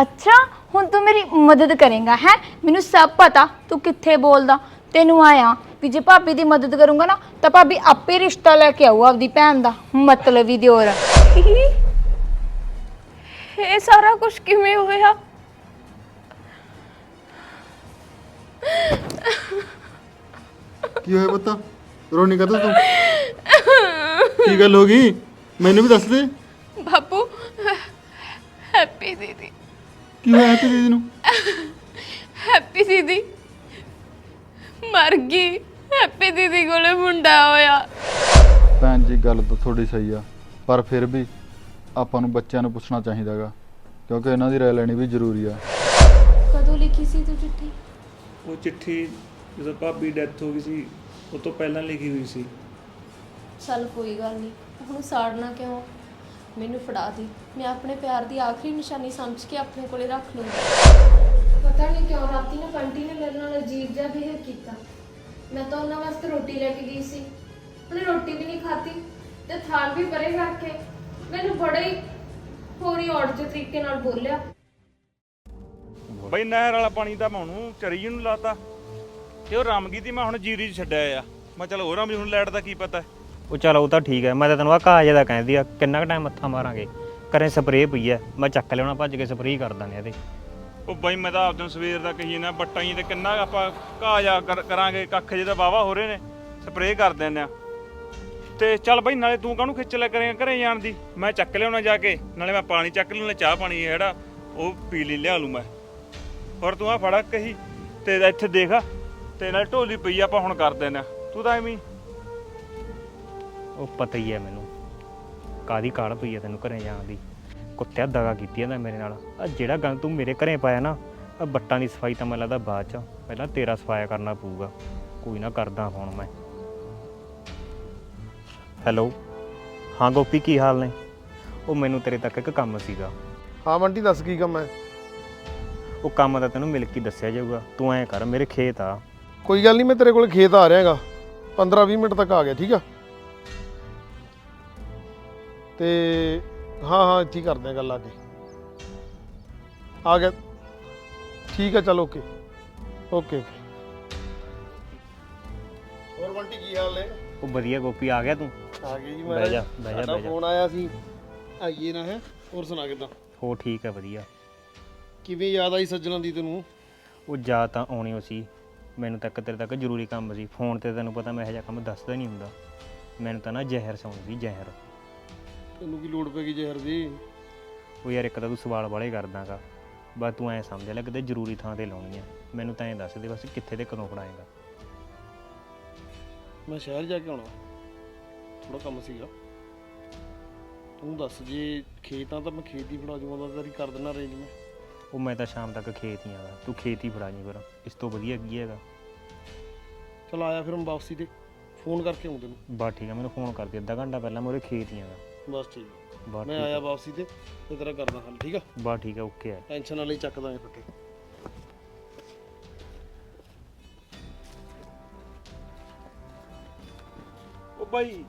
ਅੱਛਾ ਹੁਣ ਤੂੰ ਮੇਰੀ ਮਦਦ ਕਰੇਗਾ ਹੈ? ਮੈਨੂੰ ਸਭ ਪਤਾ ਤੂੰ ਕਿੱਥੇ ਬੋਲਦਾ? ਤੈਨੂੰ ਆਇਆ ਵੀ ਜੇ ਭਾਬੀ ਦੀ ਮਦਦ ਕਰੂੰਗਾ ਨਾ ਤਾਂ ਭਾਬੀ ਆਪੇ ਰਿਸ਼ਤਾ ਲੈ ਕੇ ਆਊ ਆਪਦੀ ਭੈਣ ਦਾ ਮਤਲਬ ਹੀ ਦਿਓਰ। ਇਹ ਸਾਰਾ ਕੁਝ ਕਿਵੇਂ ਹੋਇਆ? ਕੀ ਹੋਇਆ ਪੁੱਤ? ਰੋਣੀ ਕਦੋਂ ਤੂੰ? ਕੀ ਗੱਲ ਹੋ ਗਈ? ਮੈਨੂੰ ਵੀ ਦੱਸ ਦੇ। ਬਾਪੂ ਹੈਪੀ ਦੀਦੀ। ਕੀ ਹੋਇਆ ਤੇ ਦੀਦੀ ਨੂੰ? ਹੈਪੀ ਦੀਦੀ। ਮਰ ਗਈ। ਹੈਪੀ ਦੀਦੀ ਕੋਲੇ ਮੁੰਡਾ ਹੋਇਆ। ਭੈਣ ਜੀ ਗੱਲ ਤਾਂ ਥੋੜੀ ਸਹੀ ਆ ਪਰ ਫਿਰ ਵੀ ਆਪਾਂ ਨੂੰ ਬੱਚਿਆਂ ਨੂੰ ਪੁੱਛਣਾ ਚਾਹੀਦਾਗਾ ਕਿਉਂਕਿ ਇਹਨਾਂ ਦੀ ਰਾਏ ਲੈਣੀ ਵੀ ਜ਼ਰੂਰੀ ਆ। ਕਦੋਂ ਲਿਖੀ ਸੀ ਤੂੰ ਚਿੱਠੀ? ਉਹ ਚਿੱਠੀ ਜਦੋਂ ਭਾਬੀ ਡੈਥ ਹੋ ਗਈ ਸੀ ਉਹ ਤੋਂ ਪਹਿਲਾਂ ਲਿਖੀ ਹੋਈ ਸੀ। ਚੱਲ ਕੋਈ ਗੱਲ ਨਹੀਂ ਹੁਣ ਸਾੜਨਾ ਕਿਉਂ? ਮੈਨੂੰ ਫੜਾ ਦੀ। ਮੈਂ ਆਪਣੇ ਪਿਆਰ ਦੀ ਆਖਰੀ ਨਿਸ਼ਾਨੀ ਸਮਝ ਕੇ ਆਪਣੇ ਕੋਲੇ ਰੱਖ ਲੂੰਗੀ ਪਤਾ ਨਹੀਂ ਕਿਉਂ ਰਾਤੀ ਨਾ ਬੰਟੀ ਨੇ ਮੇਰੇ ਨਾਲ ਅਜੀਬ ਜਿਹਾ ਬਿਹੇਵ ਕੀਤਾ। ਮੈਂ ਤਾਂ ਉਹਨਾਂ ਵਾਸਤੇ ਰੋਟੀ ਲੈ ਕੇ ਗਈ ਸੀ। ਉਹਨੇ ਰੋਟੀ ਵੀ ਨਹੀਂ ਖਾਧੀ ਤੇ ਥਾਲ ਵੀ ਪਰੇ ਕਰਕੇ ਮੈਨੂੰ ਬੜਾ ਹੀ ਹੋਰੀ ਔੜ ਜਿਹੇ ਤਰੀਕੇ ਨਾਲ ਬੋਲਿਆ। ਬਈ ਨਹਿਰ ਵਾਲਾ ਪਾਣੀ ਤਾਂ ਮੈਂ ਉਹਨੂੰ ਚਰੀ ਨੂੰ ਲਾਤਾ। ਤੇ ਉਹ ਰਮ ਗਈ ਤੀ ਮੈਂ ਹੁਣ ਜੀਰੀ 'ਚ ਛੱਡਿਆ ਆ। ਮੈਂ ਚਲ ਉਹ ਰਮ ਹੁਣ ਲੈਟ ਦਾ ਕੀ ਪਤਾ ਉਹ ਚੱਲ ਉਹ ਤਾਂ ਠੀਕ ਹੈ ਮੈਂ ਤਾਂ ਤੈਨੂੰ ਆ ਘਾਹ ਜਿਹਾ ਕਹਿੰਦੀ ਆ ਕਿੰਨਾ ਕੁ ਟਾਈਮ ਮੱਥਾ ਮਾਰਾਂਗੇ? ਕਰੇ ਸਪਰੇਅ ਪਈ ਐ ਮੈਂ ਚੱਕ ਲਿਆਉਣਾ ਭੱਜ ਕੇ ਸਪਰੇਅ ਕਰ ਦਾਂਗੇ ਇਹਦੇ। ਉਹ ਬਾਈ ਮੈਂ ਤਾਂ ਆਪਦੋਂ ਸਵੇਰ ਦਾ ਕਹੀ ਨਾ ਬੱਟਾਂ ਹੀ ਤੇ ਕਿੰਨਾ ਆਪਾਂ ਘਾਹ ਜਾ ਕਰ- ਕਰਾਂਗੇ ਕੱਖ ਜਿਹਦਾ ਵਾਵਾ ਹੋ ਰਹੇ ਨੇ ਸਪਰੇਅ ਕਰ ਦਿੰਦੇ ਆ। ਤੇ ਚੱਲ ਬਾਈ ਨਾਲੇ ਤੂੰ ਕਾਹਨੂੰ ਖਿੱਚ ਲੈ ਕਰੇਗਾ ਘਰੇ ਜਾਣ ਦੀ? ਮੈਂ ਚੱਕ ਲਿਆਉਣਾ ਜਾ ਕੇ ਨਾਲੇ ਮੈਂ ਪਾਣੀ ਚੱਕ ਲਿਆਉਣਾ ਚਾਹ ਪਾਣੀ ਜਿਹੜਾ ਉਹ ਪੀ ਲਈ ਲਿਆ ਲੂ ਮੈਂ। ਹੋਰ ਤੂੰ ਆ ਫੜਾ ਕਹੀ ਤੇ ਇੱਥੇ ਦੇਖ ਤੇ ਨਾਲ ਢੋਲੀ ਪਈ ਆ, ਆਪਾਂ ਹੁਣ ਕਰ ਦਿੰਦੇ ਆ। ਤੂੰ ਤਾਂ ਐਵੇਂ ਹੀ ਉਹ ਪਤਾ ਹੀ ਐ ਮੈਨੂੰ। ਕਾਦੀ ਕਾਲ ਪਈ ਐ ਤੈਨੂੰ ਘਰੇ ਜਾਣ ਦੀ। ਕੁੱਤਿਆ ਦਗਾ ਕੀਤੀ ਐ ਮੇਰੇ ਨਾਲ। ਆ ਜਿਹੜਾ ਗੰਦ ਤੂੰ ਮੇਰੇ ਘਰੇ ਪਾਇਆ ਨਾ ਆ ਬੱਟਾਂ ਦੀ ਸਫ਼ਾਈ ਤਾਂ ਮੈਨੂੰ ਲੱਗਦਾ ਬਾਅਦ ਚ। ਪਹਿਲਾਂ ਤੇਰਾ ਸਫਾਇਆ ਕਰਨਾ ਪਊਗਾ। ਕੋਈ ਨਾ ਕਰਦਾ ਫੋਨ ਮੈਂ। ਹੈਲੋ? ਹਾਂ ਗੋਪੀ ਕੀ ਹਾਲ ਨੇ? ਉਹ ਮੈਨੂੰ ਤੇਰੇ ਤੱਕ ਇੱਕ ਕੰਮ ਸੀਗਾ। ਹਾਂ ਬੰਟੀ ਦੱਸ ਕੀ ਕੰਮ ਹੈ? ਉਹ ਕੰਮ ਤਾਂ ਤੈਨੂੰ ਮਿਲ ਕੇ ਹੀ ਦੱਸਿਆ ਜਾਊਗਾ। ਤੂੰ ਐਂ ਕਰ ਮੇਰੇ ਖੇਤ ਆ। ਕੋਈ ਗੱਲ ਨਹੀਂ ਮੈਂ ਤੇਰੇ ਕੋਲ ਖੇਤ ਆ ਰਿਹਾਗਾ 15-20 ਮਿੰਟ ਤੱਕ ਆ ਗਿਆ ਠੀਕ ਆ? ਤੇ ਹਾਂ ਹਾਂ ਇੱਥੇ ਹੀ ਕਰਦੇ ਆ ਗੱਲ ਆ ਕੇ। ਆ ਗਿਆ। ਠੀਕ ਆ ਚਲ ਓਕੇ। ਓਕੇ ਹੋਰ ਬੰਟੀ ਕੀ ਹਾਲ ਨੇ? ਉਹ ਵਧੀਆ ਗੋਪੀ ਆ ਗਿਆ ਤੂੰ? ਆ ਗਈ ਜੀ ਬਹਿ ਜਾ, ਬਹਿ ਜਾ, ਸਾਡਾ ਬਹਿ ਜਾ। ਫੋਨ ਆਇਆ ਸੀ। ਆਈਏ ਨਾ ਹੈ। ਹੋਰ ਸੁਣਾ ਕਿਦਾਂ? ਹੋ ਠੀਕ ਹੈ ਵਧੀਆ। ਕਿਵੇਂ ਯਾਦ ਆਈ ਸੱਜਣਾ ਦੀ ਤੈਨੂੰ? ਉਹ ਜਾ ਤਾਂ ਆਉਣੀ ਓ ਸੀ। ਮੈਨੂੰ ਤੱਕ ਤੇਰੇ ਤੱਕ ਜ਼ਰੂਰੀ ਕੰਮ ਸੀ। ਫੋਨ ਤੇ ਤੈਨੂੰ ਪਤਾ ਮੈਂ ਇਹੋ ਜਿਹਾ ਕੰਮ ਦੱਸਦਾ ਨਹੀਂ ਹੁੰਦਾ। ਮੈਨੂੰ ਤਾਂ ਨਾ ਜ਼ਹਿਰ ਸੌਣੀ ਸੀ ਜ਼ਹਿਰ। ਤੈਨੂੰ ਕੀ ਲੋੜ ਪੈ ਗਈ ਜ਼ਹਿਰ ਦੀ? ਉਹ ਯਾਰ ਇੱਕ ਤਾਂ ਤੂੰ ਸਵਾਲ ਵਾਲੇ ਕਰਦਾਗਾ। ਬਸ ਤੂੰ ਐਂ ਸਮਝ ਲੈ ਕਿਤੇ ਜ਼ਰੂਰੀ ਥਾਂ ਤੇ ਲਾਉਣੀ ਆ। ਮੈਨੂੰ ਤਾਂ ਐਂ ਦੱਸ ਦੇ ਬਸ ਕਿੱਥੇ ਤੇ ਕਦੋਂ ਫੜਾਏਗਾ। ਮੈਂ ਸ਼ਹਿਰ ਜਾ ਕੇ ਆਉਣਾ। ਥੋੜਾ ਕੰਮ ਸੀਗਾ। ਤੂੰ ਦੱਸ ਜੇ ਖੇਤਾਂ ਤਾਂ ਮੈਂ ਖੇਤ ਫੜਾ ਜੂਗਾ ਤੇਰੀ ਕਰ ਦੇਣਾ ਅਰੇਂਜ ਮੈਂ। ਉਹ ਮੈਂ ਤਾਂ ਸ਼ਾਮ ਤੱਕ ਖੇਤ ਹੀ ਆਗਾ ਤੂੰ ਖੇਤ ਹੀ ਫੜਾ ਜੀ ਫਿਰ। ਇਸ ਤੋਂ ਵਧੀਆ ਕੀ ਹੈਗਾ? ਚਲ ਆਇਆ ਫਿਰ ਮੈਂ ਵਾਪਸੀ ਤੇ। ਫੋਨ ਕਰਕੇ ਆਉਂ ਤੈਨੂੰ। ਬਸ ਠੀਕ ਆ ਮੈਨੂੰ ਫੋਨ ਕਰ ਦੇ। ਅੱਧਾ ਘੰਟਾ ਪਹਿਲਾਂ ਮੈਂ ਉਹਦੇ ਖੇਤ ਹੀ ਆਗਾ ਬਸ ਠੀਕ। ਬਸ ਮੈਂ ਆਇਆ ਵਾਪਸੀ ਤੇ ਤੇ ਤੇਰਾ ਕਰਦਾ ਹੱਲ ਠੀਕ ਆ? ਬਸ ਠੀਕ ਆ ਓਕੇ ਆ। ਟੈਨਸ਼ਨ ਨਾਲ ਹੀ ਚੱਕ ਦਾਂਗੇ ਫੱਟੇ ਉਹ ਬਾਈ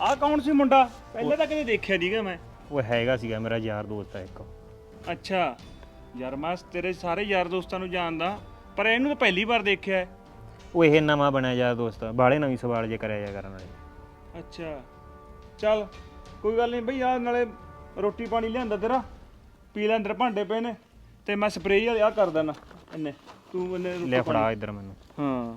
ਆਹ ਕੌਣ ਸੀ ਮੁੰਡਾ? ਪਹਿਲੇ ਤਾਂ ਕਦੇ ਦੇਖਿਆ ਨਹੀਂਗਾ ਮੈਂ। ਉਹ ਹੈਗਾ ਸੀਗਾ ਮੇਰਾ ਯਾਰ ਦੋਸਤ ਆ ਇੱਕ। ਅੱਛਾ ਯਾਰ ਮੈਂ ਤੇਰੇ ਸਾਰੇ ਯਾਰ ਦੋਸਤਾਂ ਨੂੰ ਜਾਣਦਾ ਪਰ ਇਹਨੂੰ ਤਾਂ ਪਹਿਲੀ ਵਾਰ ਦੇਖਿਆ ਹੈ। ਉਹ ਇਹ ਨਵਾਂ ਬਣਿਆ ਯਾਰ ਦੋਸਤ ਬਾਲੇ ਨਵੀਂ ਸਵਾਲ ਜੇ ਕਰਿਆ ਜਾ ਕਰਨ ਵਾਲੇ। ਅੱਛਾ ਚੱਲ। ਕੋਈ ਗੱਲ ਨਹੀਂ ਬਈ ਆ ਨਾਲੇ ਰੋਟੀ ਪਾਣੀ ਲਿਆਂਦਾ ਤੇਰਾ ਪੀ ਲੈ ਅੰਦਰ ਭਾਂਡੇ ਪਏ ਨੇ ਤੇ ਮੈਂ ਸਪਰੇਅ ਆ ਕਰ ਦੇਣਾ ਇੰਨੇ ਤੂੰ ਇੰਨੇ ਰੋਟੀ ਲੈ ਪਾਣੀ- ਫੜਾ ਇੱਧਰ ਮੈਨੂੰ। ਹਾਂ।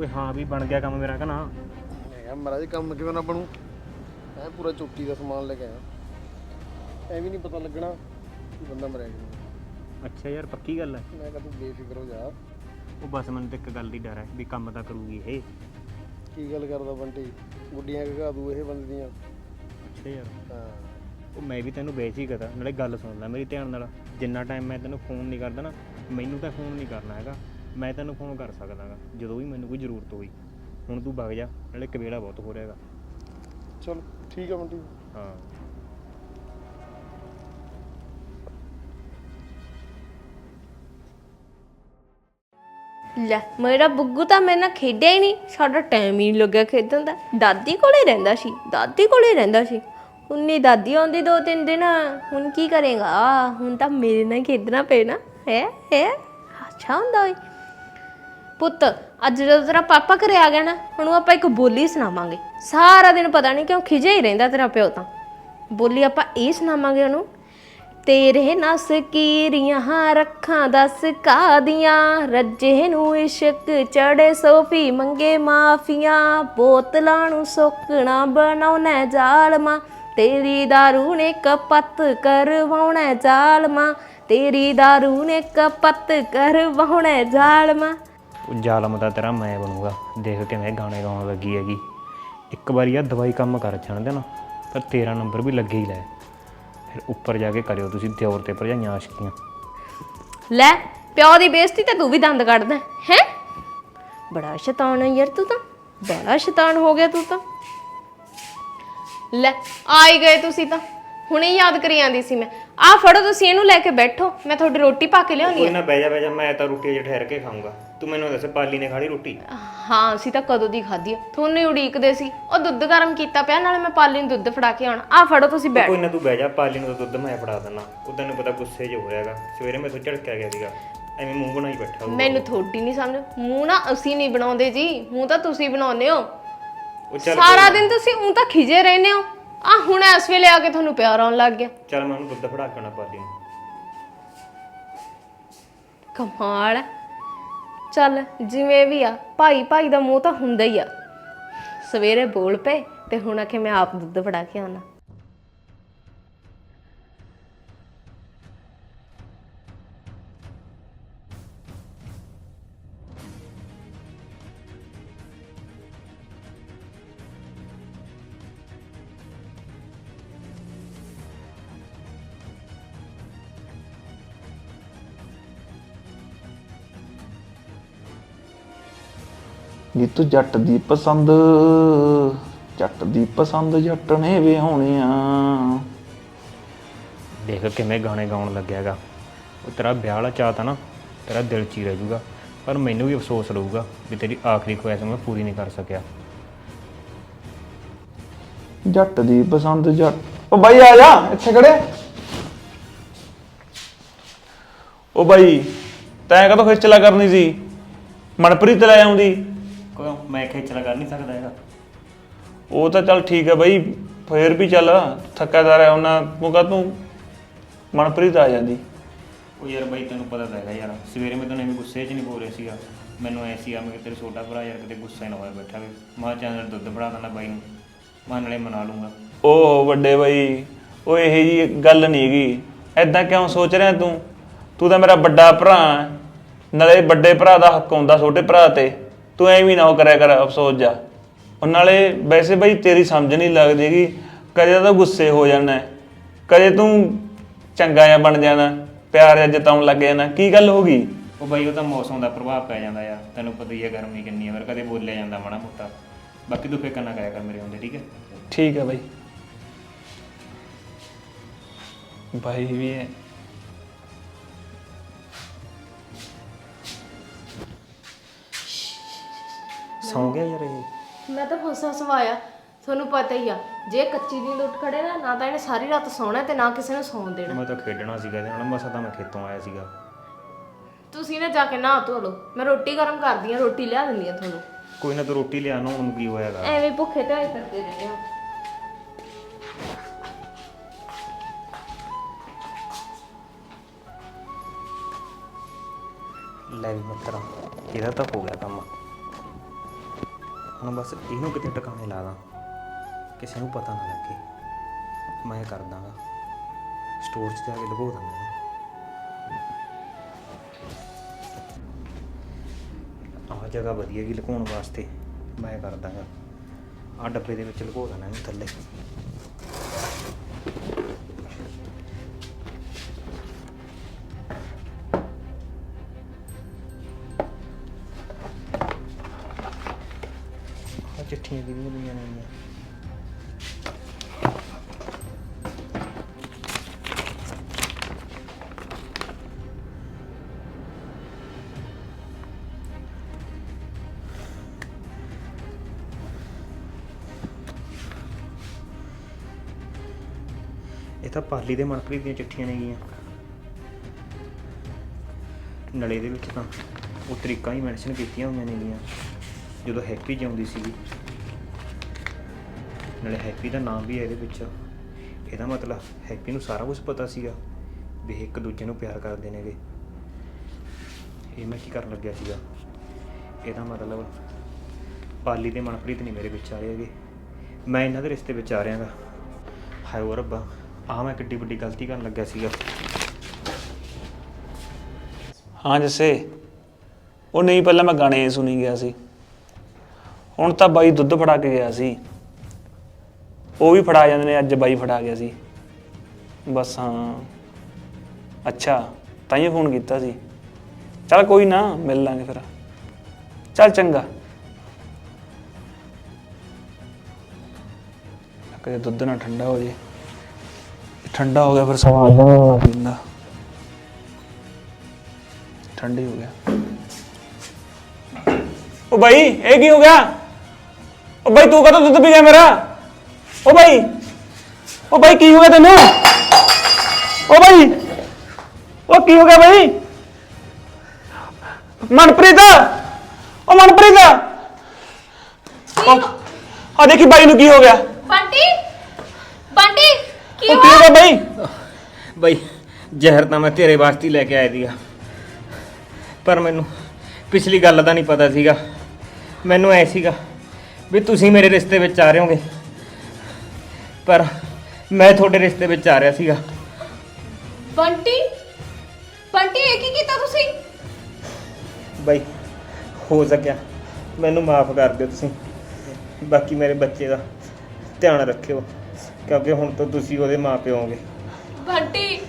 ਓਏ ਹਾਂ ਵੀ ਬਣ ਗਿਆ ਕੰਮ ਮੇਰਾ ਕਿ ਨਾ? ਮੈਂ ਕਿਹਾ ਮਹਾਰਾਜ ਕੰਮ ਕਿਵੇਂ ਨਾ ਬਣੂ? ਐ ਪੂਰਾ ਚੋਟੀ ਦਾ ਸਮਾਨ ਲੈ ਕੇ ਆਇਆ। ਐ ਵੀ ਨਹੀਂ ਪਤਾ ਲੱਗਣਾ ਕਿ ਬੰਦਾ ਮਰਿਆ ਗਿਆ ਅੱਛਾ ਯਾਰ ਪੱਕੀ ਗੱਲ ਹੈ। ਮੈਂ ਕਿਹਾ ਤੂੰ ਬੇਫਿਕਰ ਹੋ ਜਾ। ਉਹ ਬਸ ਮੈਨੂੰ ਤਾਂ ਇੱਕ ਗੱਲ ਦੀ ਡਰ ਹੈ ਵੀ ਕੰਮ ਤਾਂ ਕਰੂਗੀ ਇਹ। ਕੀ ਗੱਲ ਕਰਦਾ ਬੰਟੀ? ਗੁੱਡੀਆਂ ਘਗਾ ਦੂ ਇਹ ਬੰਦੇ ਦੀਆਂ। ਅੱਛਾ ਯਾਰ। ਹਾਂ। ਉਹ ਮੈਂ ਵੀ ਤੈਨੂੰ ਬੇਚ ਹੀ ਕਰਾਂ ਨਾਲੇ ਗੱਲ ਸੁਣ ਲੈ ਮੇਰੀ ਧਿਆਨ ਨਾਲ। ਜਿੰਨਾ ਟਾਈਮ ਮੈਂ ਤੈਨੂੰ ਫੋਨ ਨਹੀਂ ਕਰਦਾ ਨਾ ਮੈਨੂੰ ਤਾਂ ਫੋਨ ਨਹੀਂ ਕਰਨਾ ਹੈਗਾ। ਮੈਂ ਤੈਨੂੰ ਫੋਨ ਕਰ ਸਕਦਾਗਾ ਜਦੋਂ ਵੀ ਮੈਨੂੰ ਕੋਈ ਜ਼ਰੂਰਤ ਹੋਈ। ਹੁਣ ਤੂੰ ਵਗ ਜਾ ਨਾਲੇ ਕਵੇੜਾ ਬਹੁਤ ਹੋ ਰਿਹਾ ਹੈਗਾ। ਚਲ ਠੀਕ ਆ ਬੰਟੀ। ਹਾਂ। ਲੈ ਮੇਰਾ ਬੁੱਗੂ ਤਾਂ ਮੇਰੇ ਨਾਲ ਖੇਡਿਆ ਹੀ ਨਹੀਂ। ਸਾਡਾ ਟਾਈਮ ਹੀ ਨਹੀਂ ਲੱਗਿਆ ਖੇਡਣ ਦਾ। ਦਾਦੀ ਕੋਲੇ ਰਹਿੰਦਾ ਸੀ ਦਾਦੀ ਕੋਲੇ ਰਹਿੰਦਾ ਸੀ। ਉਨੀ ਦਾਦੀ ਆਉਂਦੀ ਦੋ ਤਿੰਨ ਦਿਨ। ਹੁਣ ਕੀ ਕਰੇਗਾ? ਹੁਣ ਤਾਂ ਮੇਰੇ ਨਾਲ ਖੇਡਣਾ ਪੈਣਾ। ਹੈ ਹੈ? ਅੱਛਾ ਹੁੰਦਾ ਓਏ। ਪੁੱਤ, ਅੱਜ ਜਦੋਂ ਤੇਰਾ ਪਾਪਾ ਘਰੇ ਆ ਗਿਆ ਨਾ, ਹੁਣ ਉਹ ਆਪਾਂ ਇੱਕ ਬੋਲੀ ਸੁਣਾਵਾਂਗੇ। ਸਾਰਾ ਦਿਨ ਪਤਾ ਨਹੀਂ ਕਿਉਂ ਖਿਜੇ ਹੀ ਰਹਿੰਦਾ ਤੇਰਾ ਪਿਓ ਤਾਂ। ਬੋਲੀ ਆਪਾਂ ਇਹ ਸੁਣਾਵਾਂਗੇ ਉਹਨੂੰ, ਤੇਰੇ ਨਸ ਕੀਰੀਆਂ ਰੱਖਾਂ ਦਸ ਕਾਦੀਆਂ, ਰੱਜੇ ਨੂੰ ਇਸ਼ਕ ਚੜੇ ਸੋਫੀ ਮੰਗੇ ਮਾਫੀਆਂ, ਬੋਤਲਾਂ ਨੂੰ ਸੋਕਣਾ ਬਣਾਉਣਾ ਜ਼ਾਲਮਾ, ਤੇਰੀ ਦਾਰੂ ਨੇ ਕਪੱਤ ਕਰਵਾਉਣਾ ਜ਼ਾਲਮਾ, ਤੇਰੀ ਦਾਰੂ ਨੇ ਕਪੱਤ ਕਰਵਾਉਣਾ ਜ਼ਾਲਮਾ। ਜ਼ਾਲਮ ਦਾ ਤੇਰਾ ਮੈਂ ਬਣੂਗਾ। ਦੇਖ ਕਿਵੇਂ ਗਾਣੇ ਗਾਉਣ ਲੱਗੀ ਹੈਗੀ। ਇੱਕ ਵਾਰੀ ਆ ਦਵਾਈ ਕੰਮ ਕਰ ਜਾਣ ਦੇ ਨਾ ਪਰ ਤੇਰਾ ਨੰਬਰ ਵੀ ਲੱਗੇ ਹੀ ਲੈ। ਫਿਰ ਉੱਪਰ ਜਾ ਕੇ ਕਰਿਓ ਤੁਸੀਂ ਦਿਓਰ ਤੇ ਭਰਜਾਈਆਂ ਆਸ਼ਕੀਆਂ। ਲੈ ਪਿਓ ਦੀ ਬੇਇੱਜ਼ਤੀ ਤੇ ਤੂੰ ਵੀ ਦੰਦ ਕੱਢਦਾ ਹੈ? ਬੜਾ ਸ਼ੈਤਾਨ ਹੈ ਯਾਰ ਤੂੰ ਤਾਂ ਬੜਾ ਸ਼ੈਤਾਨ ਹੋ ਗਿਆ ਤੂੰ ਤਾਂ। ਲੈ ਆ ਹੀ ਗਏ ਤੁਸੀਂ ਤਾਂ। ਹੁਣੇ ਹੀ ਯਾਦ ਕਰੀ ਜਾਂਦੀ ਸੀ ਮੈਂ। ਆ ਫੜੋ ਤੁਸੀਂ ਇਹਨੂੰ ਲੈ ਕੇ ਬੈਠੋ। ਮੈਂ ਤੁਹਾਡੀ ਰੋਟੀ ਪਾ ਕੇ ਲਿਆਉਣੀ ਕੋਈ ਆ ਨਾ ਬਹਿ ਜਾ ਬਹਿ ਜਾ ਮੈਂ ਤਾਂ ਰੋਟੀ ਅਜੇ ਠਹਿਰ ਕੇ ਖਾਊਂਗਾ। ਤੂੰ ਮੈਨੂੰ ਦੱਸ ਪਾਲੀ ਨੇ ਖਾਲੀ ਰੋਟੀ? ਹਾਂ ਅਸੀਂ ਤਾਂ ਕਦੋਂ ਦੀ ਖਾਧੀ ਆ। ਤੁਹਾਨੂੰ ਹੀ ਉਡੀਕਦੇ ਸੀ। ਉਹ ਦੁੱਧ ਗਰਮ ਕੀਤਾ ਪਿਆ ਨਾਲੇ ਮੈਂ ਪਾਲੀ ਨੂੰ ਦੁੱਧ ਫੜਾ ਕੇ ਆਉਣਾ। ਆ ਫੜੋ ਤੁਸੀਂ ਬੈਠ। ਕੋਈ ਨਾ ਤੂੰ ਬਹਿ ਜਾ ਪਾਲੀ ਨੂੰ ਤਾਂ ਦੁੱਧ ਮੈਂ ਫੜਾ ਦਿੰਦਾ। ਉਹ ਤੈਨੂੰ ਪਤਾ ਗੁੱਸੇ 'ਚ ਹੋ ਰਿਹਾਗਾ ਸਵੇਰੇ ਮੈਂ ਤੋਂ ਝੜਕਿਆ ਗਿਆ ਸੀਗਾ। ਐਵੇਂ ਮੂੰਹ ਬਣਾਈ ਬੈਠਾ ਹੋਊਗਾ। ਮੈਨੂੰ ਥੋੜੀ ਨਹੀਂ ਸਮਝ। ਮੂੰਹ ਨਾ ਅਸੀਂ ਨਹੀਂ ਬਣਾਉਂਦੇ ਜੀ। ਮੂੰਹ ਤਾਂ ਤੁਸੀਂ ਬਣਾਉਂਦੇ ਹੋ। ਉਹ ਚੱਲ ਸਾਰਾ ਦਿਨ ਤੁਸੀਂ ਉਂ ਤਾਂ ਖਿਜੇ ਰਹਿੰਦੇ ਹੋ। ਆ ਹੁਣ ਇਸ ਵੇਲੇ ਆ ਕੇ ਤੁਹਾਨੂੰ ਪਿਆਰ ਆਉਣ ਲੱਗ ਗਿਆ। ਚੱਲ ਮੈਂ ਉਹਨੂੰ ਦੁੱਧ ਫੜਾ ਕੇ ਆਉਣਾ ਪਾਲੀ ਨੂੰ। ਕਮਾਲ ਹੈ। ਚੱਲ, ਜਿਵੇਂ ਵੀ ਆ, ਭਾਈ ਭਾਈ ਦਾ ਮੂੰਹ ਤਾਂ ਹੁੰਦਾ ਹੀ ਆ। ਸਵੇਰੇ ਬੋਲ ਪਏ ਤੇ ਹੁਣ ਆਖੇ ਮੈਂ ਆਪ ਦੁੱਧ ਫੜਾ ਕੇ ਆਉਣਾ। ਨੀ ਤੂੰ ਜੱਟ ਦੀ ਪਸੰਦ ਜੱਟ ਦੀ ਪਸੰਦ ਜੱਟ ਨੇ ਵਿਆਹੁਣਿਆ। ਦੇਖ ਕਿਵੇਂ ਗਾਣੇ ਗਾਉਣ ਲੱਗਿਆਗਾ। ਉਹ ਤੇਰਾ ਵਿਆਹ ਵਾਲਾ ਚਾਹ ਤਾਂ ਨਾ ਤੇਰਾ ਦਿਲ 'ਚ ਰਹਿ ਜਾਊਗਾ ਪਰ ਮੈਨੂੰ ਵੀ ਅਫਸੋਸ ਰਹੂਗਾ ਵੀ ਤੇਰੀ ਆਖਰੀ ਖੁਆਇਸ਼ ਮੈਂ ਪੂਰੀ ਨਹੀਂ ਕਰ ਸਕਿਆ। ਜੱਟ ਦੀ ਪਸੰਦ ਜੱਟ। ਓ ਬਾਈ ਆ ਜਾ ਇੱਥੇ ਖੜੇ। ਓ ਬਾਈ ਤੈਂ ਕਦੋਂ ਖਿੱਚਲਾ ਕਰਨੀ ਸੀ? ਮਨਪ੍ਰੀਤ ਲੈ ਆਉਂਦੀ। ਕੋਈ ਮੈਂ ਖੇਚਲਾ ਕਰ ਨਹੀਂ ਸਕਦਾ ਹੈਗਾ। ਉਹ ਤਾਂ ਚੱਲ ਠੀਕ ਹੈ ਬਾਈ ਫੇਰ ਵੀ ਚੱਲ ਥੱਕਾਦਾਰ ਹੈ ਉਹਨਾਂ ਕਹ ਤੂੰ? ਮਨਪ੍ਰੀਤ ਆ ਜਾਂਦੀ। ਉਹ ਯਾਰ ਬਾਈ ਤੈਨੂੰ ਪਤਾ ਤਾਂ ਹੈਗਾ ਯਾਰ ਸਵੇਰੇ ਮੈਂ ਤੈਨੂੰ ਐਵੇਂ ਗੁੱਸੇ 'ਚ ਨਹੀਂ ਬੋਲ ਰਿਹਾ ਸੀਗਾ। ਮੈਨੂੰ ਐ ਸੀਗਾ ਮੈਂ ਕਿ ਤੇਰੇ ਛੋਟਾ ਭਰਾ ਯਾਰ ਕਿਤੇ ਗੁੱਸੇ ਨਾ ਹੋਇਆ ਬੈਠਾ ਵੀ ਮਾਂ ਚਾਂਦਰ ਦੁੱਧ ਫੜਾ ਦਿੰਦਾ ਬਾਈ ਨੂੰ ਮੈਂ ਨਾਲੇ ਮਨਾ ਲੂੰਗਾ। ਓ ਵੱਡੇ ਬਾਈ ਉਹ ਇਹ ਜੀ ਗੱਲ ਨਹੀਂ ਹੈਗੀ। ਐਦਾਂ ਕਿਉਂ ਸੋਚ ਰਿਹਾ ਤੂੰ? ਤੂੰ ਤਾਂ ਮੇਰਾ ਵੱਡਾ ਭਰਾ ਹੈ। ਨਾਲੇ ਵੱਡੇ ਭਰਾ ਦਾ ਹੱਕ ਹੁੰਦਾ ਛੋਟੇ ਭਰਾ ਤੇ। ਤੂੰ ਐਵੇਂ ਨਾ ਉਹ ਕਰਿਆ ਕਰ ਅਫਸੋਸ ਜਾ। ਉਹ ਨਾਲੇ ਵੈਸੇ ਬਾਈ ਤੇਰੀ ਸਮਝ ਨਹੀਂ ਲੱਗਦੀਗੀ ਕਦੇ ਤਾਂ ਗੁੱਸੇ ਹੋ ਜਾਣਾ ਹੈ, ਕਦੇ ਤੂੰ ਚੰਗਾ ਜਿਹਾ ਬਣ ਜਾਣਾ ਪਿਆਰ ਜਿਹਾ ਜਤਾਉਣ ਲੱਗ ਜਾਣਾ ਕੀ ਗੱਲ ਹੋ ਗਈ? ਉਹ ਬਾਈ ਉਹ ਤਾਂ ਮੌਸਮ ਦਾ ਪ੍ਰਭਾਵ ਪੈ ਜਾਂਦਾ ਯਾਰ ਤੈਨੂੰ ਪਤਾ ਹੀ ਹੈ ਗਰਮੀ ਕਿੰਨੀ ਹੈ ਫਿਰ ਕਦੇ ਬੋਲਿਆ ਜਾਂਦਾ ਮਾੜਾ ਮੋਟਾ। ਬਾਕੀ ਤੂੰ ਫਿਕਰ ਨਾ ਕਰਿਆ ਕਰ ਮੇਰੇ ਹੁੰਦੇ ਠੀਕ ਹੈ? ਠੀਕ ਹੈ ਬਾਈ। ਬਾਈ ਵੀ ਹੈ ਗਿਆ ਯਾਰ ਇਹ। ਮੈਂ ਤਾਂ ਫਸਾ ਸਵਾਇਆ ਤੁਹਾਨੂੰ ਪਤਾ ਹੀ ਆ ਜੇ ਕੱਚੀ ਦੀ ਲੁੱਟ ਖੜੇ ਨਾ ਨਾ ਤਾਂ ਇਹਨੇ ਸਾਰੀ ਰਾਤ ਸੌਣਾ ਤੇ ਨਾ ਕਿਸੇ ਨੂੰ ਸੌਣ ਦੇਣਾ। ਮੈਂ ਤਾਂ ਖੇਡਣਾ ਸੀਗਾ ਇਹਦੇ ਨਾਲ ਮਸਾ ਤਾਂ ਮੈਂ ਖੇਤੋਂ ਆਇਆ ਸੀਗਾ। ਤੁਸੀਂ ਨਾ ਜਾ ਕੇ ਨਹਾ ਧੋ ਲਓ ਮੈਂ ਰੋਟੀ ਗਰਮ ਕਰਦੀ ਆ ਰੋਟੀ ਲਿਆ ਦਿੰਦੀ ਆ ਤੁਹਾਨੂੰ। ਕੋਈ ਨਾ ਤੂੰ ਰੋਟੀ ਲਿਆ ਨਾ ਉਹਨੂੰ ਕੀ ਹੋਇਆਗਾ। ਐਵੇਂ ਭੁੱਖੇ ਢਾਈ ਕਰਦੇ ਰਹਿੰਦੇ ਹੋ। ਲੈ ਵੀ ਮਿੱਤਰਾ ਇਹਦਾ ਤਾਂ ਹੋ ਗਿਆ ਕੰਮ। ਹੁਣ ਬਸ ਇਹਨੂੰ ਕਿਤੇ ਟਿਕਾਣੇ ਲਾ ਦਾਂ। ਕਿਸੇ ਨੂੰ ਪਤਾ ਨਾ ਲੱਗੇ। ਮੈਂ ਕਰ ਦਾਂਗਾ। ਸਟੋਰ 'ਚ ਜਾ ਕੇ ਲਗੋ ਦਾਂਗਾ ਆਹ ਜਗ੍ਹਾ ਵਧੀਆ ਗੀ ਲੁਕਾਉਣ ਵਾਸਤੇ। ਮੈਂ ਕਰ ਦਾਂਗਾ। ਆਹ ਡੱਬੇ ਦੇ ਵਿੱਚ ਲੁਕੋ ਦੇਣਾ ਇਹਨੂੰ ਥੱਲੇ। ਇਹ ਤਾਂ ਪਾਲੀ ਦੇ ਮਨਪ੍ਰੀਤ ਦੀਆਂ ਚਿੱਠੀਆਂ ਨੇਗੀਆਂ ਨਲੇ ਦੇ ਵਿੱਚ ਤਾਂ ਉਹ ਤਰੀਕਾਂ ਹੀ ਮੈਂਸ਼ਨ ਕੀਤੀਆਂ ਹੋਈਆਂ ਨੇਗੀਆਂ ਜਦੋਂ ਹੈਪੀ ਜਿਉਂਦੀ ਸੀਗੀ। ਨਾਲੇ ਹੈਪੀ ਦਾ ਨਾਮ ਵੀ ਹੈ ਇਹਦੇ ਵਿੱਚ। ਇਹਦਾ ਮਤਲਬ ਹੈਪੀ ਨੂੰ ਸਾਰਾ ਕੁਝ ਪਤਾ ਸੀਗਾ ਵੀ ਇੱਕ ਦੂਜੇ ਨੂੰ ਪਿਆਰ ਕਰਦੇ ਨੇਗੇ। ਇਹ ਮੈਂ ਕੀ ਕਰਨ ਲੱਗਿਆ ਸੀਗਾ? ਇਹਦਾ ਮਤਲਬ ਪਾਲੀ ਦੇ ਮਨਪ੍ਰੀਤ ਨਹੀਂ ਮੇਰੇ ਵਿੱਚ ਆ ਰਹੇ ਹੈਗੇ। ਮੈਂ ਇਹਨਾਂ ਦੇ ਰਿਸ਼ਤੇ ਵਿੱਚ ਆ ਰਿਹਾਗਾ। ਹਾਏ ਓ ਰੱਬਾ। ਆਹ ਮੈਂ ਕਿੱਡੀ ਵੱਡੀ ਗਲਤੀ ਕਰਨ ਲੱਗਿਆ ਸੀਗਾ। ਹਾਂ ਜੱਸੇ, ਉਹ ਨਹੀਂ ਪਹਿਲਾਂ ਮੈਂ ਗਾਣੇ ਸੁਣੀ ਗਿਆ ਸੀ। ਹੁਣ ਤਾਂ ਬਾਈ ਦੁੱਧ ਫੜਾ ਕੇ ਗਿਆ ਸੀ। ਉਹ ਵੀ ਫੜਾ ਜਾਂਦੇ ਨੇ, ਅੱਜ ਬਾਈ ਫੜਾ ਗਿਆ ਸੀ। ਬਸ ਹਾਂ। ਅੱਛਾ ਤਾਈਓ ਫੋਨ ਕੀਤਾ ਸੀ। ਚਲ ਕੋਈ ਨਾ, ਮਿਲ ਲਾਂਗੇ ਫਿਰ। ਚੱਲ ਚੰਗਾ। ਕਦੇ ਦੁੱਧ ਨਾ ਠੰਡਾ ਹੋ ਜੇ। ਠੰਡਾ ਹੋ ਗਿਆ ਫਿਰ ਸਵਾਦ ਨਾ ਪੀਂਦਾ। ਠੰਡੀ ਹੋ ਗਿਆ। ਉਹ ਭਾਈ ਇਹ ਕੀ ਹੋ ਗਿਆ? ਉਹ ਭਾਈ ਤੂੰ ਕਦੋਂ ਦੁੱਧ ਪੀ ਗਿਆ ਮੇਰਾ? ਉਹ ਭਾਈ ਉਹ ਭਾਈ ਕੀ ਹੋ ਗਿਆ ਤੈਨੂੰ? ਉਹ ਭਾਈ ਉਹ ਕੀ ਹੋ ਗਿਆ ਭਾਈ ਮਨਪ੍ਰੀਤ ਉਹ ਮਨਪ੍ਰੀਤ। ਉਹ ਆ ਦੇਖੀ ਬਾਈ ਨੂੰ ਕੀ ਹੋ ਗਿਆ। ਬੰਟੀ ਕੀ ਉਹ ਕੀ ਹੋ ਗਿਆ ਬਾਈ। ਬਈ ਜ਼ਹਿਰ ਤਾਂ ਮੈਂ ਤੇਰੇ ਵਾਸਤੇ ਹੀ ਲੈ ਕੇ ਆਇਆ ਸੀਗਾ। ਪਰ ਮੈਨੂੰ ਪਿਛਲੀ ਗੱਲ ਦਾ ਨਹੀਂ ਪਤਾ ਸੀਗਾ। ਮੈਨੂੰ ਐ ਸੀਗਾ ਵੀ ਤੁਸੀਂ ਮੇਰੇ ਰਿਸ਼ਤੇ ਵਿੱਚ ਆ ਰਹੇ ਹੋਗੇ। ਪਰ ਮੈਂ ਤੁਹਾਡੇ ਰਿਸ਼ਤੇ ਵਿੱਚ ਆ ਰਿਹਾ ਸੀਗਾ। ਬੰਟੀ ਬੰਟੀ ਇਹ ਕੀ ਕੀਤਾ ਤੁਸੀਂ? ਬਈ ਹੋ ਸਕਿਆ। ਮੈਨੂੰ ਮਾਫ ਕਰ ਦਿਓ ਤੁਸੀਂ। ਬਾਕੀ ਮੇਰੇ ਬੱਚੇ ਦਾ ਧਿਆਨ ਰੱਖਿਓ। ਕਿਉਂਕਿ ਹੁਣ ਤੋਂ ਤੁਸੀਂ ਉਹਦੇ ਮਾਪੇ ਹੋਗੇ। ਬੰਟੀ।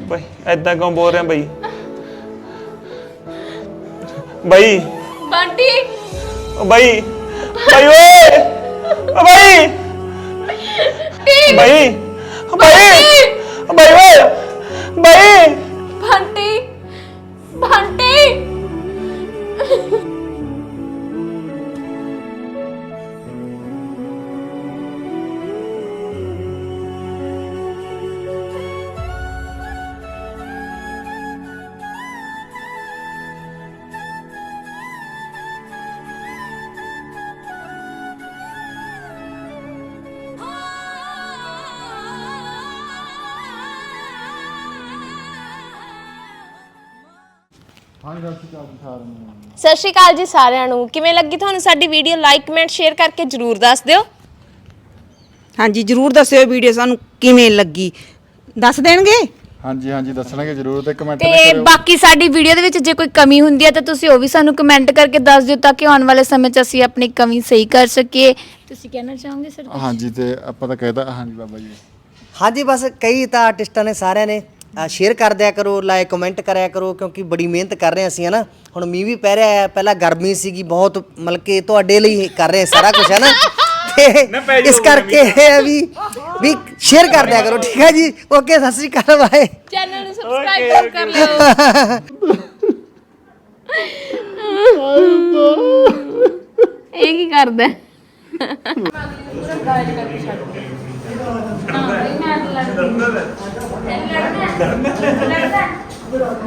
ਬਾਈ ਐਦਾਂ ਕਿਉਂ ਬੋਲ ਰਿਹਾ ਬਾਈ? ਬਾਈ। ਬੰਟੀ। ਓ ਬਾਈ ਬਾਈ ਓਏ। ਓ ਬਾਈ ਬਾਈ। ਬਾਈ। ਸਾਰਿਆਂ ਨੂੰ ਸਤਿ ਸ਼੍ਰੀ ਅਕਾਲ ਜੀ ਸਾਰਿਆਂ ਨੂੰ। ਕਿਵੇਂ ਲੱਗੀ ਤੁਹਾਨੂੰ ਸਾਡੀ ਵੀਡੀਓ ਲਾਈਕ ਕਮੈਂਟ ਸ਼ੇਅਰ ਕਰਕੇ ਜਰੂਰ ਦੱਸ ਦਿਓ। ਹਾਂਜੀ ਜਰੂਰ ਦੱਸਿਓ ਵੀਡੀਓ ਸਾਨੂੰ ਕਿਵੇਂ ਲੱਗੀ। ਦੱਸ ਦੇਣਗੇ? ਹਾਂਜੀ ਹਾਂਜੀ ਦੱਸਣਗੇ ਜ਼ਰੂਰ ਤੇ ਕਮੈਂਟ ਤੇ ਕਰਿਓ ਬਾਕੀ ਸਾਡੀ ਵੀਡੀਓ ਦੇ ਵਿੱਚ ਜੇ ਕੋਈ ਕਮੀ ਹੁੰਦੀ ਹੈ ਤਾਂ ਤੁਸੀਂ ਉਹ ਵੀ ਸਾਨੂੰ ਕਮੈਂਟ ਕਰਕੇ ਦੱਸ ਦਿਓ ਤਾਂ ਕਿ ਆਉਣ ਵਾਲੇ ਸਮੇਂ 'ਚ ਅਸੀਂ ਆਪਣੀ ਕਮੀ ਸਹੀ ਕਰ ਸਕੀਏ। ਤੁਸੀਂ ਕਹਿਣਾ ਚਾਹੋਗੇ ਸਰ ਹਾਂਜੀ ਤੇ ਆਪਾਂ ਤਾਂ ਕਹਿਦਾ ਹਾਂਜੀ ਬਾਬਾ ਜੀ। ਹਾਂਜੀ ਬਸ ਕਈ ਤਾਂ ਆਰਟਿਸਟਾਂ ਨੇ ਸਾਰਿਆਂ ਨੇ ਸ਼ੇਅਰ ਕਰ ਦਿਆ ਕਰੋ ਲਾਈਕ ਕਮੈਂਟ ਕਰਿਆ ਕਰੋ ਕਿਉਂਕਿ ਬੜੀ ਮਿਹਨਤ ਕਰ ਰਹੇ ਅਸੀਂ ਹਨਾ? ਹੁਣ ਮੀਂਹ ਵੀ ਪੈ ਰਿਹਾ ਹੈ ਪਹਿਲਾਂ ਗਰਮੀ ਸੀਗੀ ਬਹੁਤ ਮਤਲਬ ਕਿ ਤੁਹਾਡੇ ਲਈ ਕਰ ਰਹੇ ਸਾਰਾ ਕੁਝ ਹੈ ਨਾ ਤੇ ਇਸ ਕਰਕੇ ਇਹ ਹੈ ਵੀ ਵੀ ਸ਼ੇਅਰ ਕਰ ਦਿਆ ਕਰੋ ਠੀਕ ਹੈ ਜੀ? ਓਕੇ ਸਤਿ ਸ੍ਰੀ ਅਕਾਲ ਬਾਏ ਚੈਨਲ ਨੂੰ ਸਬਸਕ੍ਰਾਈਬ ਕਰ ਲਿਓ। ਇਹ ਕੀ ਕਰਦਾ?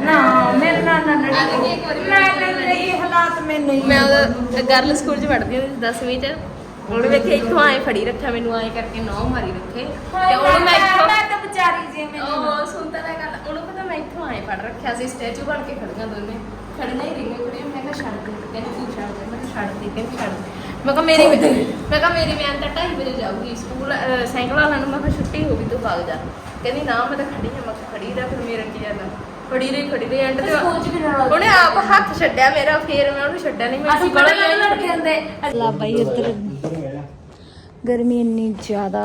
ਨਾ ਮੇਰੇ ਨਾਲ ਨਾ ਲੜੀ। ਇਹ ਹਾਲਾਤ ਮੈਂ ਉਹਦਾ ਗਰਲ ਸਕੂਲ 'ਚ ਪੜ੍ਹਦੀ ਹੁੰਦੀ ਸੀ 10ਵੀਂ 'ਚ। ਉਹਨੇ ਵੇਖੇ ਇੱਥੋਂ ਆਏ ਫੜੀ ਰੱਖਿਆ ਮੈਨੂੰ ਆਏ ਕਰਕੇ ਨੌ ਮਾਰੀ ਰੱਖੇ। ਤੇ ਉਹਨੂੰ ਮੈਂ ਇੱਥੋਂ ਮੈਂ ਤਾਂ ਵਿਚਾਰੀ ਜੀ ਮੈਨੂੰ। ਉਹ ਸੁਣਦਾ ਨਾ ਗੱਲ ਉਹਨੂੰ ਪਤਾ ਮੈਂ ਇੱਥੋਂ ਆਏ ਫੜ ਰੱਖਿਆ ਸੀ ਸਟੈਚੂ ਬਣ ਕੇ ਖੜੀਆਂ ਦੋਨੇ। ਖੜੀਆਂ ਹੀ ਰਹੀਆਂ ਕੁੜੀਆਂ ਮੈਂ ਕਿਹਾ ਛੱਡ ਦੇ ਕਹਿੰਦੀ ਤੂੰ ਛੱਡ ਦੇ ਮੈਂ ਕਿਹਾ ਛੱਡ ਦੇ ਕਹਿੰਦੀ ਛੱਡ ਦੇ। ਮੈਂ ਕਿਹਾ ਮੇਰੀ ਮੈਂ ਕਿਹਾ ਮੇਰੀ ਵੈਨ ਤਾਂ 2:30 ਵਜੇ ਜਾਊਗੀ ਸਕੂਲ ਸਾਈਕਲ ਵਾਲਾ ਨੂੰ ਮੈਂ ਕਿਹਾ ਛੁੱਟੀ ਹੋ ਗਈ ਤੂੰ ਭਾਗ ਜਾ। ਕਹਿੰਦੀ ਨਾ ਮੈਂ ਤਾਂ ਖੜੀ ਹਾਂ ਮੈਂ ਕਿਹਾ ਖੜੀ ਰਹਿ ਫਿਰ ਮੇਰਾ ਕੀ ਜਾਂਦਾ ਖੜੀ ਰਹੀ ਖੜੀ ਰਹੀ ਐਂਡ ਤੇ ਉਹਨੇ ਆਪ ਹੱਥ ਛੱਡਿਆ ਮੇਰਾ ਫੇਰ ਮੈਂ ਉਹਨੂੰ ਛੱਡਿਆ ਨਹੀਂ ਮੈਂ ਅਸੀਂ ਬੜਾ ਲੜਦੇ ਹੁੰਦੇ। ਅੱਲਾ ਬਾਈ ਇੱਧਰ। ਗਰਮੀ ਇੰਨੀ ਜ਼ਿਆਦਾ।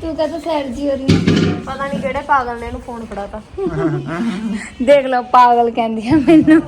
ਤੂੰ ਕਹਤਾ ਸੈਰ ਜੀ ਹੋ ਰਹੀ? ਪਤਾ ਨਹੀਂ ਕਿਹੜੇ ਪਾਗਲ ਨੇ ਇਹਨੂੰ ਫੋਨ ਫੜਾਤਾ। ਦੇਖ ਲਓ ਪਾਗਲ ਕਹਿੰਦੀ ਆ ਮੈਨੂੰ।